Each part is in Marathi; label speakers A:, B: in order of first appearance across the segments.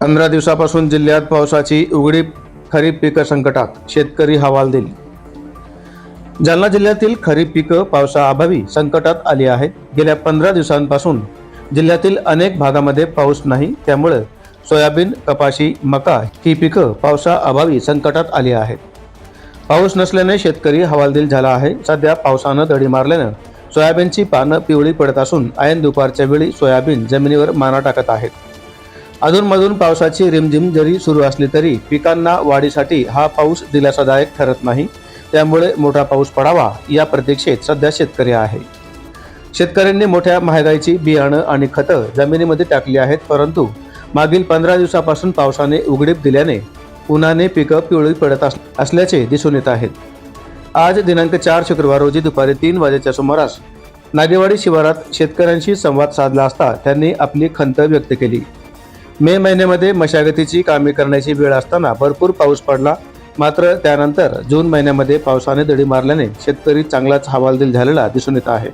A: पंधरा दिवसापासून जिल्ह्यात पावसाची उघडी खरीप पिकं संकटात. शेतकरी हवालदिल जालना जिल्ह्यातील खरीप पिकं पावसाअभावी संकटात आली आहेत. गेल्या पंधरा दिवसांपासून जिल्ह्यातील अनेक भागामध्ये पाऊस नाही. त्यामुळे सोयाबीन कपाशी मका ही पिकं पावसाअभावी संकटात आली आहेत. पाऊस नसल्याने शेतकरी हवालदिल झाला आहे. सध्या पावसानं दडी मारल्यानं सोयाबीनची पानं पिवळी पडत असून ऐन दुपारच्या वेळी सोयाबीन जमिनीवर माना टाकत आहेत. अधूनमधून पावसाची रिमझिम जरी सुरू असली तरी पिकांना वाढीसाठी हा पाऊस दिलासादायक ठरत नाही. त्यामुळे मोठा पाऊस पडावा या प्रतीक्षेत सध्या शेतकरी आहे. शेतकऱ्यांनी मोठ्या महागाईची बियाणं आणि खतं जमिनीमध्ये टाकली आहेत परंतु मागील पंधरा दिवसापासून पावसाने उघडीप दिल्याने उन्हाने पिकं पिवळी पडत अस- असल्याचे दिसून येत आहेत. आज दिनांक चार शुक्रवार रोजी दुपारी तीन वाजेच्या सुमारास नागेवाडी शिवारात शेतकऱ्यांशी संवाद साधला असता त्यांनी आपली खंत व्यक्त केली. मे महिन्यामध्ये मशागतीची कामे करण्याची वेळ असताना भरपूर पाऊस पडला. मात्र त्यानंतर जून महिन्यामध्ये पावसाने दडी मारल्याने शेतकरी चांगलाच हवालदिल झालेला दिसून येत आहे.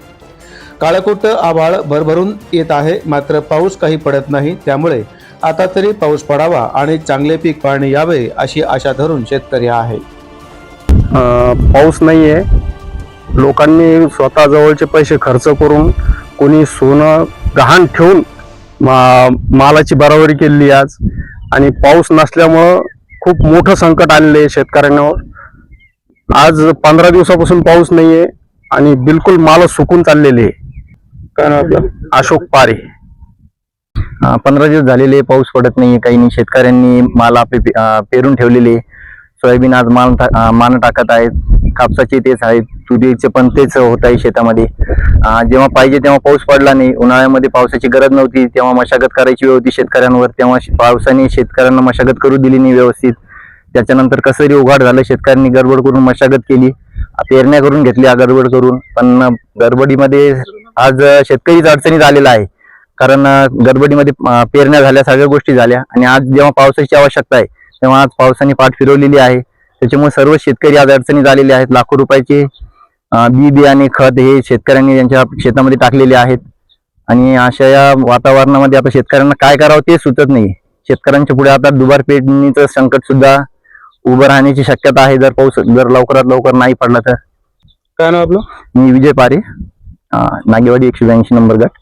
A: काळकुट आभाळ भरभरून येत आहे. मात्र पाऊस काही पडत नाही. त्यामुळे आता तरी पाऊस पडावा आणि चांगले पीक पाणी यावे अशी आशा धरून शेतकरी आहे.
B: पाऊस नाही आहे लोकांनी स्वतः जवळचे पैसे खर्च करून कोणी सोनं गहाण ठेवून मा मालाची बराबरी केलेली आज. आणि पाऊस नसल्यामुळं खूप मोठं संकट आलेलं आहे शेतकऱ्यांवर. आज पंधरा दिवसापासून पाऊस नाही आहे आणि बिलकुल माल सुकून चाललेले आहे. काय नाव आपलं? अशोक पारे.
C: पंधरा दिवस झालेले पाऊस पडत नाही काही नाही. शेतकऱ्यांनी माल आपले पे- अं, पेरून ठेवलेले सोयाबीन आज माल टा- अं, मान टाकत आहेत. कापसाचे तेच आहे तुरीचे पण तेच होत आहे शेतामध्ये जेव्हा पाहिजे तेव्हा पाऊस पडला नाही. उन्हाळ्यामध्ये पावसाची गरज नव्हती. तेव्हा मशागत करायची वेळ होती शेतकऱ्यांवर. तेव्हा पावसाने शेतकऱ्यांना मशागत करू दिली नाही व्यवस्थित. त्याच्यानंतर कसरी उघाड झालं शेतकऱ्यांनी गडबड करून मशागत केली. पेरण्या करून घेतल्या गडबड करून. पण गडबडीमध्ये आज शेतकरीच अडचणीत आलेला आहे. कारण गडबडीमध्ये पेरण्या झाल्या सगळ्या गोष्टी झाल्या. आणि आज जेव्हा पावसाची आवश्यकता आहे तेव्हा आज पावसाने पाठ फिरवलेली आहे. त्याच्यामुळे सर्व शेतकरी आज अडचणीत आलेले आहेत. लाखो रुपयाचे बी बियाणे खत हे शेतकऱ्यांनी त्यांच्या शेतामध्ये टाकलेले आहेत. आणि अशा या वातावरणामध्ये आता शेतकऱ्यांना काय करावं ते सुचत नाही. शेतकऱ्यांच्या पुढे आता दुबार पेरणीचं संकट सुद्धा उभं राहण्याची शक्यता आहे. जर पाऊस जर लवकरात लवकर नाही पडला तर.
B: काय नाव आपलं?
C: मी विजय पारे नागेवाडी एकशे ब्याऐंशी नंबर गट.